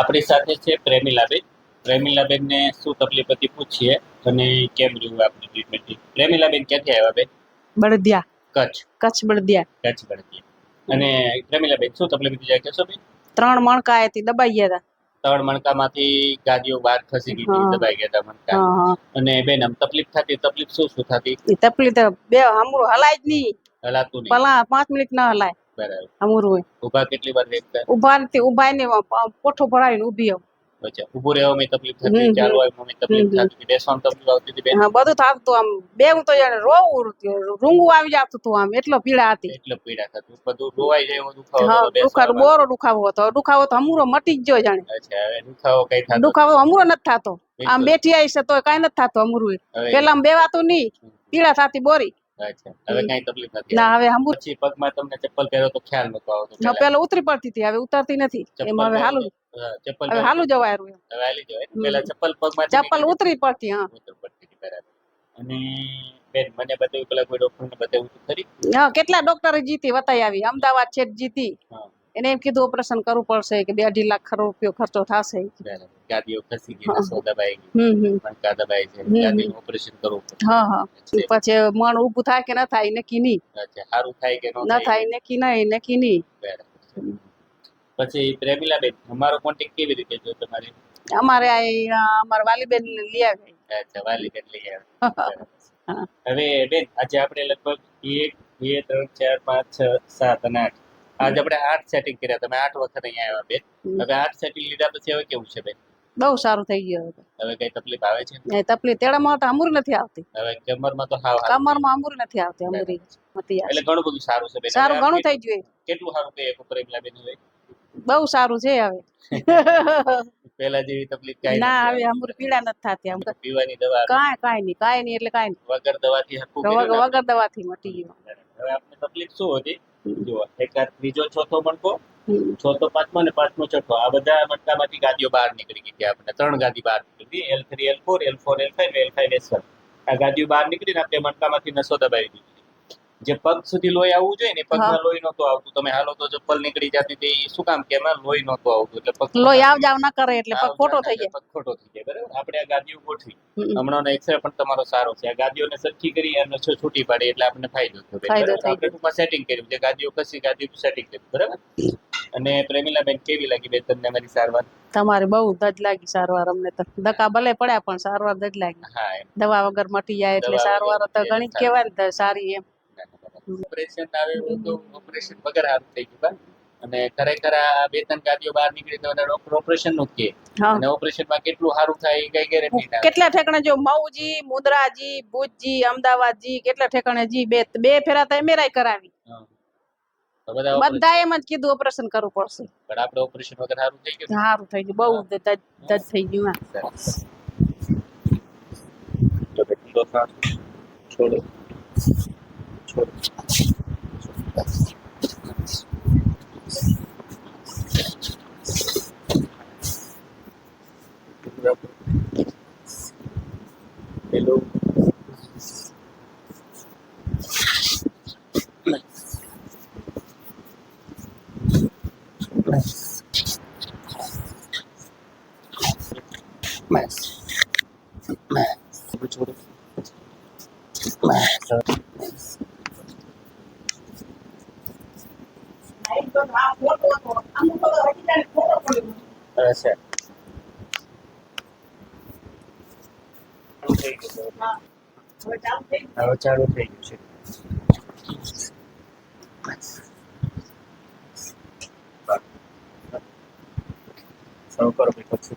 આપણી સાથે છે પ્રેમિલાબેન. પ્રેમિલાબેનને શું તકલીફ હતી પૂછીએ અને કેમ રહ્યું આપણી ટ્રીટમેન્ટ પ્રેમિલાબેન ક્યાંથી આવ્યા બેન? બળદિયા. કચ્છ. કચ્છ બળદિયા. કચ્છ બળદિયા. અને પ્રેમિલાબેન શું તકલીફ હતી જાય કહેશો બેન? ત્રણ મણકા હતી દબાઈ ગયા ત્રણ મણકામાંથી ગાદીઓ બહાર ખસી ગઈ હતી દબાઈ ગયા હતા મણકા. હતા અને બેન આમ તકલીફ થતી તકલીફ શું શું થતી? તકલીફ બે હમરું હલાય જ નહીં. હલાતું નહીં. પલા પાંચ મિનિટ ન હલાય. બરાબર હમરું હોય. ઊભા કેટલી વાર રહેતા ઊભા નથી ઊભા ને પોઠો ભરાવીને ઊભી આવ અચ્છા ઊભું રહેવામાં તકલીફ થતી હમ, હમ. તકલીફ હમ, હમ. થતી બેસવામાં તકલીફ આવતી હતી બેન? હા બધું થતું આમ. બે હું તો જાણે રોવું રૂંગું આવી જતું હતું આમ એટલો પીડા હતી. એટલે પીડા થતી બધું રોવાઈ જાય એવો દુખાવો હા દુખાવો બોરો દુખાવો હતો. દુખાવો તો હમુરો મટી જ ગયો જાણે. અચ્છા હવે દુખાવો કઈ થતો દુખાવો હમુરો નથી થતો. આમ બેઠી આવી છે તોય કઈ નથી થતું હમરું પેલા આમ બેવાતું નહીં. પીડા થતી બોરી. હવે કઈ તકલીફ નથી ના હવે હમુર પછી પગમાં તમને ચપ્પલ પહેરો તો ખ્યાલ નતો આવતો. પેલા ઉતરી પડતી હતી હવે ઉતરતી નથી. એમાં હવે હાલું. ચપ્પલ હવે હાલું જવાયરું એમ. હવે હાલી જવાય ને. ચપ્પલ પગમાં ચપ્પલ ઉતરી પડતી હા. ઉતર પડતી બરાબર અને બેન મને બતાવ્યું પેલા કોઈ ડોક્ટરને બતાવ્યું હતું ખરી? હા કેટલા ડોક્ટરે જીતી વતાઈ આવી. અમદાવાદ છે જીતી. એને એમ કીધું ઓપરેશન કરવું પડશે કે બે અઢી લાખ રૂપિયો ખર્ચો થશે. બરાબર. ગાદીઓ ખસી ગઈ. દબાઈ ગઈ હમ દબાઈ છે હમ. ઓપરેશન કરવું હા હા. પછી મણ ઊભું થાય કે ન થાય નહીં. અચ્છા સારું થાય કે ન ન થાય? નહીં નક્કી નહીં. બરાબર. છે. પછી પ્રેમિલા બેન અમારો કોન્ટેક્ટ કેવી રીતે જો તમારે? અમારે આ અમારા વાલીબેન લઈ આવી અચ્છા વાલી બેન લઈ બરાબર. હવે બેન આજે આપણે લગભગ એક બે ત્રણ ચાર પાંચ છ સાત અને આઠ. આજે આપણે આઠ સેટિંગ કર્યા તમે આઠ વખત અહીંયા આવ્યા બેન. હવે આઠ સેટિંગ લીધા પછી હવે કેવું છે બેન? બહુ સારું થઈ ગયું હવે. કઈ તકલીફ આવે છે નહીં તકલીફ તેડામાં તો અમૂર નથી આવતી. હવે કમરમાં તો હાવ કમરમાં અમૂર નથી આવતી અમૂરી નથી. એટલે ઘણું બધું સારું છે સારું ઘણું થઈ ગયું કેટલું સારું કહે પ્રેમિલા બેન હવે બહુ સારું છે હવે. પેલા જેવી તકલીફ કાઈ ના આવે. હવે અમૂર પીડા નથી થતી આમ પીવાની દવા કાંઈ કાઈ નહીં કાઈ નહીં એટલે કાંઈ વગર દવાથી નહીં ને વગર દવાથી મટી ગયું. હવે આપને તકલીફ શું હતી? જો એક ત્રીજો ચોથો મણકો. ચોથો પાંચમો અને પાંચમો છઠ્ઠો. આ બધા મટકામાંથી ગાદીઓ બહાર નીકળી ગઈ આપણે ત્રણ ગાદી બહાર નીકળી ગઈ. L three L four L four L five L five S one આ ગાદીઓ બહાર નીકળીને આપણે મટકામાંથી નસો દબાવી દીધી જે પગ સુધી લોહી આવવું જોઈએ ને પગમાં લોહી નહોતું આવતું. તમે હાલો તો ચપ્પલ નીકળી જતી હતી. શું કામ કે એમાં લોહી નહોતું આવતું. એટલે પગ લોહી આવ જાવ ના કરે એટલે પગ ખોટો થઈ જાય. પગ ખોટો થઈ જાય. બરાબર? આપણે આ ગાદીઓ ગોઠવી. હમ. હમણાં એક્સરે પણ તમારો સારો છે. આ ગાદીઓને સરખી કરી અને છો છૂટી પાડી એટલે આપણને ફાયદો થયો? આપણે ટૂંકમાં સેટિંગ કર્યું. જે ગાદીઓ કસી ગાદીઓ સેટિંગ કર્યું. બરાબર? અને પ્રેમિલા બેન કેવી લાગી બેન તમને અમારી સારવાર? તમારે બહુ દજ લાગી સારવાર અમને તો. ધક્કા ભલે પડ્યા પણ સારવાર દજ લાગી. હા એમ. દવા વગર મટી જાય એટલે દવા સારવાર તો મટી ઘણી જાય, કહેવાય ને સારી એમ. ઓપરેશન આવે એવું તો ઓપરેશન વગર સારું થઈ ગયું બા. અને ખરેખર આ બે ત્રણ ગાદીઓ બહાર નીકળી તો ડોક્ટર ઓપરેશનનું જ કહે હા. અને ઓપરેશનમાં કેટલું સારું થાય એ કઈ ગેરંટી ના કેટલા ઠેકાણે જો મઉજી મુદ્રાજી ભુજજી અમદાવાદજી કેટલા ઠેકાણે જી બે બે ફેરા તો એમેરાય કરાવી. બધા એમ જ કીધું ઓપરેશન કરવું પડશે. પણ આપણે ઓપરેશન વગર સારું થઈ ગયું? સારું થઈ ગયું. બહુ દજ થઈ ગયું હા. તો બેટી છોડો. છોડો. Hello Mas. Mas. Mas. Mas. હવે ચાલુ થઈ ગયું છે શરૂ કરો પછી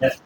Yes.